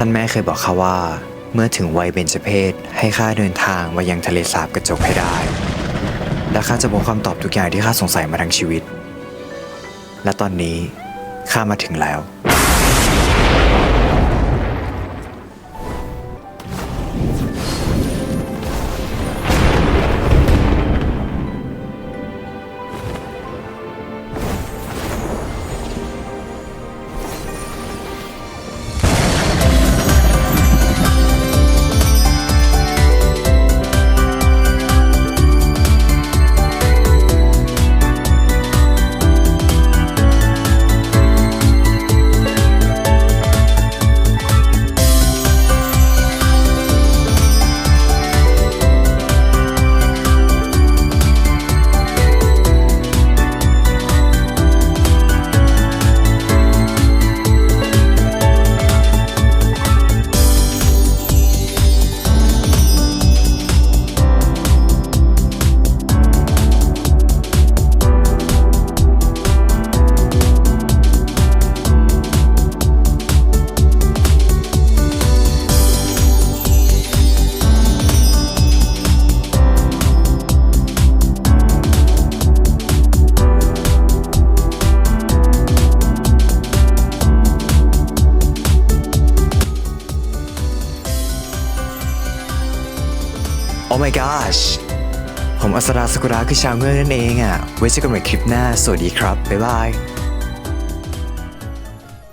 ท่านแม่เคยบอกข้าว่า เมื่อถึงวัยเบญจเพศให้ข้าเดินทางมายังทะเลสาบกระจกให้ได้ และข้าจะบอกคำตอบทุกอย่างที่ข้าสงสัยมาทั้งชีวิต และตอนนี้ข้ามาถึงแล้ว โอ้ my gosh ผมอัสราสกุระคือชาวเงือกนั่นเองอะ ไว้เจอกันใหม่คลิปหน้า สวัสดีครับ บ๊ายบาย